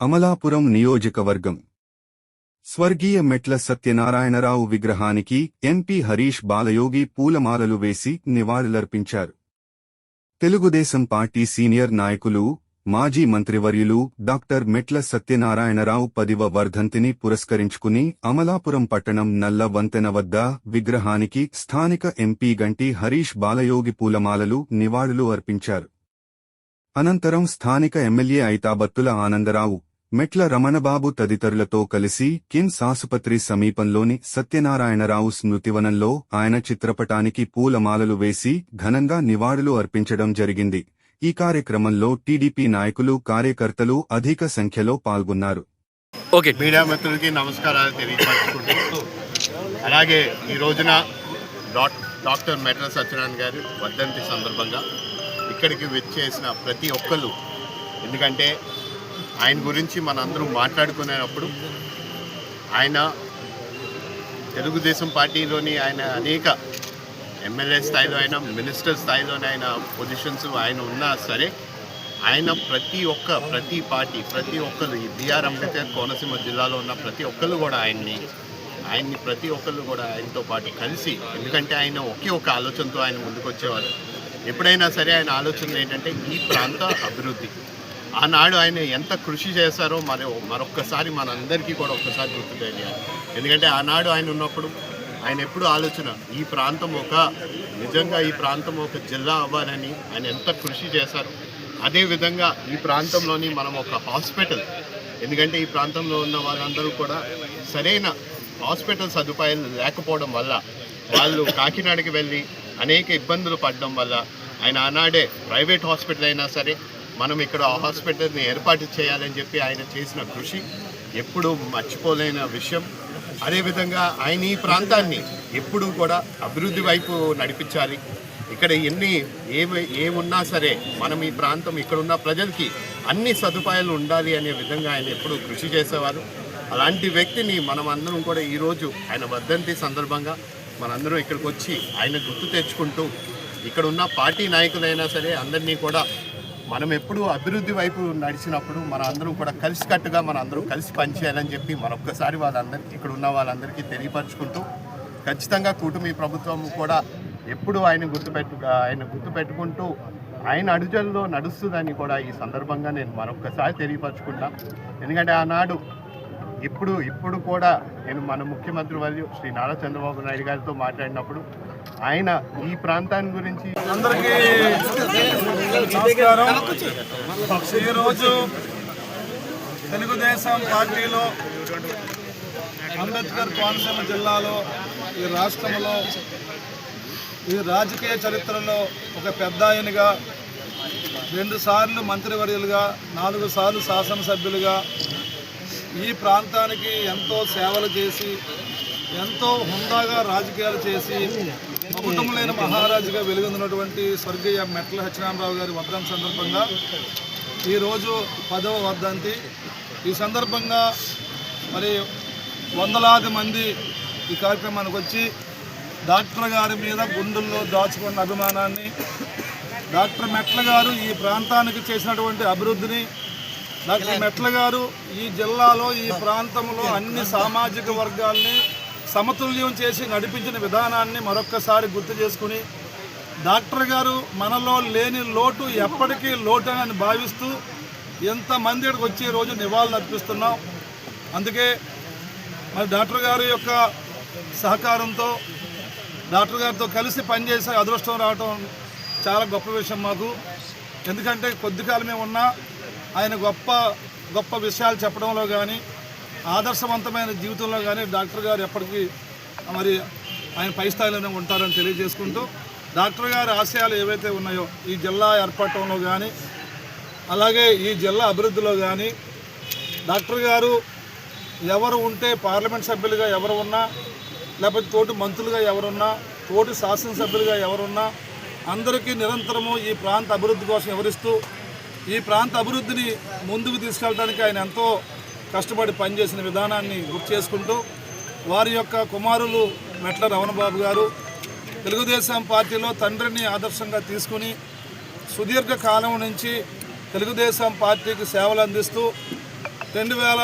అమలాపురం నియోజకవర్గం. స్వర్గీయ మెట్ల సత్యనారాయణరావు విగ్రహానికి ఎంపీ హరీష్ బాలయోగి పూలమాలలు వేసి నివాళులర్పించారు. తెలుగుదేశం పార్టీ సీనియర్ నాయకులు మాజీ మంత్రివర్యులు డాక్టర్ మెట్ల సత్యనారాయణరావు పదివ వర్ధంతిని పురస్కరించుకుని అమలాపురం పట్టణం నల్ల వంతెన వద్ద విగ్రహానికి స్థానిక ఎంపీ గంటి హరీష్ బాలయోగి పూలమాలలు నివాళులు అర్పించారు. అనంతరం స్థానిక ఎమ్మెల్యే ఐతాబత్తుల ఆనందరావు మెట్ల రమణబాబు తదితరులతో కలిసి కిమ్స్ ఆసుపత్రి సమీపంలోని సత్యనారాయణరావు స్మృతివనంలో ఆయన చిత్రపటానికి పూలమాలలు వేసి ఘనంగా నివాళులు అర్పించడం జరిగింది. ఈ కార్యక్రమంలో టీడీపీ నాయకులు కార్యకర్తలు అధిక సంఖ్యలో పాల్గొన్నారు. ఓకే. మీడియా మిత్రులకి నమస్కారాలు తెలియపరచుకుంటూ అలాగే ఈ రోజున డాక్ డాక్టర్ మెట్ల సత్యనారాయణ గారి వర్ధంతి సందర్భంగా ఇక్కడికి వచ్చేసిన ప్రతి ఒక్కరు ఎందుకంటే ఆయన గురించి మనందరం మాట్లాడుకునేటప్పుడు ఆయన తెలుగుదేశం పార్టీలోని ఆయన అనేక ఎమ్మెల్యే స్థాయిలో అయినా మినిస్టర్ స్థాయిలోనే ఆయన పొజిషన్స్ ఆయన ఉన్నా సరే ఆయన ప్రతి ఒక్క ప్రతి పార్టీ ప్రతి ఒక్కరు ఈ బిఆర్ అంబేద్కర్ కోనసీమ జిల్లాలో ఉన్న ప్రతి ఒక్కరు కూడా ఆయన్ని ఆయన్ని ప్రతి ఒక్కరు కూడా ఆయనతో పాటు కలిసి ఎందుకంటే ఆయన ఒకే ఒక ఆలోచనతో ఆయన ముందుకు వచ్చేవారు ఎప్పుడైనా సరే ఆయన ఆలోచన ఏంటంటే ఈ ప్రాంత అభివృద్ధి. ఆనాడు ఆయన ఎంత కృషి చేశారో మరి మరొక్కసారి మనందరికీ కూడా ఒక్కసారి గుర్తు తెలియాలి. ఎందుకంటే ఆనాడు ఆయన ఉన్నప్పుడు ఆయన ఎప్పుడు ఆలోచన ఈ ప్రాంతం ఒక నిజంగా ఈ ప్రాంతం ఒక జిల్లా అవ్వాలని ఆయన ఎంత కృషి చేశారు. అదేవిధంగా ఈ ప్రాంతంలోని మనం ఒక హాస్పిటల్ ఎందుకంటే ఈ ప్రాంతంలో ఉన్న వాళ్ళందరూ కూడా సరైన హాస్పిటల్ సదుపాయాలు లేకపోవడం వల్ల వాళ్ళు కాకినాడకి వెళ్ళి అనేక ఇబ్బందులు పడడం వల్ల ఆయన ఆనాడే ప్రైవేట్ హాస్పిటల్ అయినా సరే మనం ఇక్కడ హాస్పిటల్ని ఏర్పాటు చేయాలని చెప్పి ఆయన చేసిన కృషి ఎప్పుడూ మర్చిపోలేని విషయం. అదేవిధంగా ఆయన ఈ ప్రాంతాన్ని ఎప్పుడూ కూడా అభివృద్ధి వైపు నడిపించాలి. ఇక్కడ ఎన్ని ఏమి ఏమున్నా సరే మనం ఈ ప్రాంతం ఇక్కడ ఉన్న ప్రజలకి అన్ని సదుపాయాలు ఉండాలి అనే విధంగా ఆయన ఎప్పుడూ కృషి చేసేవారు. అలాంటి వ్యక్తిని మనం అందరం కూడా ఈరోజు ఆయన వర్ధంతి సందర్భంగా మనందరం ఇక్కడికి వచ్చి ఆయన గుర్తు తెచ్చుకుంటూ ఇక్కడ ఉన్న పార్టీ నాయకులైనా సరే అందరినీ కూడా మనం ఎప్పుడు అభివృద్ధి వైపు నడిచినప్పుడు మన అందరం కూడా కలిసికట్టుగా మన అందరం కలిసి పనిచేయాలని చెప్పి మరొక్కసారి వాళ్ళందరికీ ఇక్కడ ఉన్న వాళ్ళందరికీ తెలియపరచుకుంటూ ఖచ్చితంగా కూటమి ప్రభుత్వం కూడా ఎప్పుడు ఆయన గుర్తుపెట్టు ఆయన గుర్తుపెట్టుకుంటూ ఆయన అడుజల్లో నడుస్తుందని కూడా ఈ సందర్భంగా నేను మరొక్కసారి తెలియపరచుకుంటా ఎందుకంటే ఆనాడు ఇప్పుడు ఇప్పుడు కూడా నేను మన ముఖ్యమంత్రి వర్యు శ్రీ నారా చంద్రబాబు నాయుడు గారితో మాట్లాడినప్పుడు ఆయన ఈ ప్రాంతాన్ని గురించి అందరికీ నమస్కారం. ఈరోజు తెలుగుదేశం పార్టీలో అంబేద్కర్ కోనసీమ జిల్లాలో ఈ రాష్ట్రంలో ఈ రాజకీయ చరిత్రలో ఒక పెద్ద ఆయనగా రెండుసార్లు మంత్రివర్యులుగా నాలుగు సార్లు శాసనసభ్యులుగా ఈ ప్రాంతానికి ఎంతో సేవలు చేసి ఎంతో హుందాగా రాజకీయాలు చేసి కుటుంబం లేని మహారాజుగా వెలుగొందినటువంటి స్వర్గీయ మెట్ల సత్యనారాయణరావు గారి వర్ధంతి సందర్భంగా ఈరోజు పదవ వర్ధంతి. ఈ సందర్భంగా మరి వందలాది మంది ఈ కార్యక్రమానికి వచ్చి డాక్టర్ గారి మీద గుండెల్లో దాచుకున్న అభిమానాన్ని డాక్టర్ మెట్ల గారు ఈ ప్రాంతానికి చేసినటువంటి అభివృద్ధిని డాక్టర్ మెట్ల గారు ఈ జిల్లాలో ఈ ప్రాంతంలో అన్ని సామాజిక వర్గాల్ని సమతుల్యం చేసి నడిపించిన విధానాన్ని మరొక్కసారి గుర్తు చేసుకుని డాక్టర్ గారు మనలో లేని లోటు ఎప్పటికీ లోటు అని భావిస్తూ ఎంతమంది ఇక్కడికి వచ్చి రోజు నివాళులు అర్పిస్తున్నాం. అందుకే మరి డాక్టర్ గారి యొక్క సహకారంతో డాక్టర్ గారితో కలిసి పనిచేసే అదృష్టం రావటం చాలా గొప్ప విషయం మాకు. ఎందుకంటే కొద్ది కాలమే ఉన్నా ఆయన గొప్ప గొప్ప విషయాలు చెప్పడంలో కానీ ఆదర్శవంతమైన జీవితంలో కానీ డాక్టర్ గారు ఎప్పటికీ మరి ఆయన పై స్థాయిలోనే ఉంటారని తెలియజేసుకుంటూ డాక్టర్ గారి ఆశయాలు ఏవైతే ఉన్నాయో ఈ జిల్లా ఏర్పడటంలో కానీ అలాగే ఈ జిల్లా అభివృద్ధిలో కానీ డాక్టర్ గారు ఎవరు ఉంటే పార్లమెంట్ సభ్యులుగా ఎవరు ఉన్నా లేకపోతే తోటి మంత్రులుగా ఎవరున్నా తోటి శాసనసభ్యులుగా ఎవరున్నా అందరికీ నిరంతరము ఈ ప్రాంత అభివృద్ధి కోసం వివరిస్తూ ఈ ప్రాంత అభివృద్ధిని ముందుకు తీసుకెళ్ళడానికి ఆయన ఎంతో కష్టపడి పనిచేసిన విధానాన్ని గుర్తు చేసుకుంటూ వారి యొక్క కుమారులు మెట్ల రమణబాబు గారు తెలుగుదేశం పార్టీలో తండ్రిని ఆదర్శంగా తీసుకుని సుదీర్ఘ కాలం నుంచి తెలుగుదేశం పార్టీకి సేవలు అందిస్తూ రెండు వేల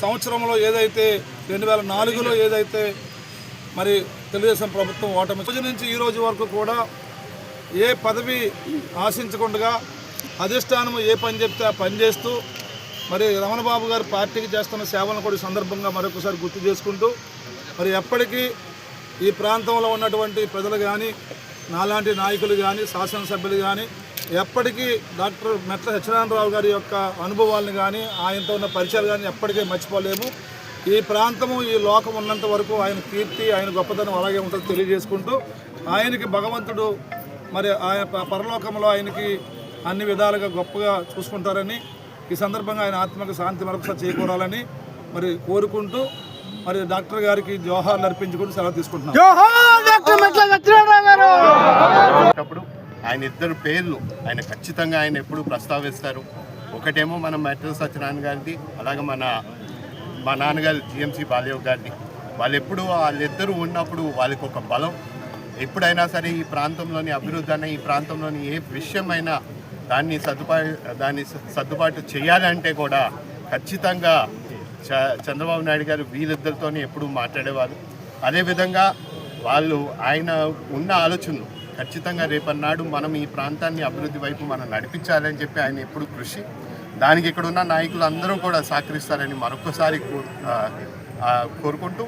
సంవత్సరంలో ఏదైతే రెండు వేల నాలుగులో ఏదైతే మరి తెలుగుదేశం ప్రభుత్వం ఓటమి రోజు నుంచి ఈ రోజు వరకు కూడా ఏ పదవి ఆశించకుండా అధిష్టానము ఏ పని చెప్తే ఆ పని చేస్తూ మరి రమణబాబు గారు పార్టీకి చేస్తున్న సేవలను కూడా సందర్భంగా మరొకసారి గుర్తు చేసుకుంటూ మరి ఎప్పటికీ ఈ ప్రాంతంలో ఉన్నటువంటి ప్రజలు కానీ నాలాంటి నాయకులు కానీ శాసనసభ్యులు కానీ ఎప్పటికీ డాక్టర్ మెట్ల సత్యనారాయణరావు గారి యొక్క అనుభవాలను కానీ ఆయనతో ఉన్న పరిచయాలు కానీ ఎప్పటికీ మర్చిపోలేము. ఈ ప్రాంతము ఈ లోకం ఉన్నంత వరకు ఆయన కీర్తి ఆయన గొప్పతనం అలాగే ఉంటుందో తెలియజేసుకుంటూ ఆయనకి భగవంతుడు మరి ఆయన ప- పరలోకంలో ఆయనకి అన్ని విధాలుగా గొప్పగా చూసుకుంటారని ఈ సందర్భంగా ఆయన ఆత్మకు శాంతి మరొకసారి చేకూరాలని మరి కోరుకుంటూ మరి డాక్టర్ గారికి జోహార్లు అర్పించుకుంటూ సెలవు తీసుకుంటున్నాం. అప్పుడు ఆయన ఇద్దరు పేర్లు ఆయన ఖచ్చితంగా ఆయన ఎప్పుడు ప్రస్తావిస్తారు. ఒకటేమో మన మెట్రో సత్యనారాయణ గారిది అలాగే మన మా నాన్నగారు జిఎంసి బాలయ్య గారిది. వాళ్ళు ఎప్పుడు వాళ్ళిద్దరూ ఉన్నప్పుడు వాళ్ళకి ఒక బలం. ఎప్పుడైనా సరే ఈ ప్రాంతంలోని అభివృద్ధి అనే ఈ ప్రాంతంలోని ఏ విషయమైనా దాన్ని సదుపాటు దాన్ని సర్దుబాటు చేయాలంటే కూడా ఖచ్చితంగా చ- చంద్రబాబు నాయుడు గారు వీరిద్దరితోనే ఎప్పుడు మాట్లాడేవారు. అదేవిధంగా వాళ్ళు ఆయన ఉన్న ఆలోచనలు ఖచ్చితంగా రేపన్నాడు మనం ఈ ప్రాంతాన్ని అభివృద్ధి వైపు మనం నడిపించాలని చెప్పి ఆయన ఎప్పుడు కృషి. దానికి ఇక్కడ ఉన్న నాయకులు అందరూ కూడా సహకరిస్తారని మరొకసారి కో- కోరుకుంటూ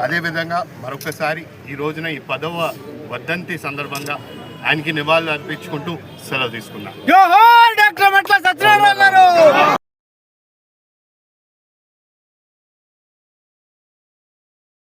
అదేవిధంగా మరొకసారి ఈ రోజున ఈ పదవ వర్ధంతి సందర్భంగా ఆయనకి నివాళులు అర్పించుకుంటూ సెలవు తీసుకున్నాను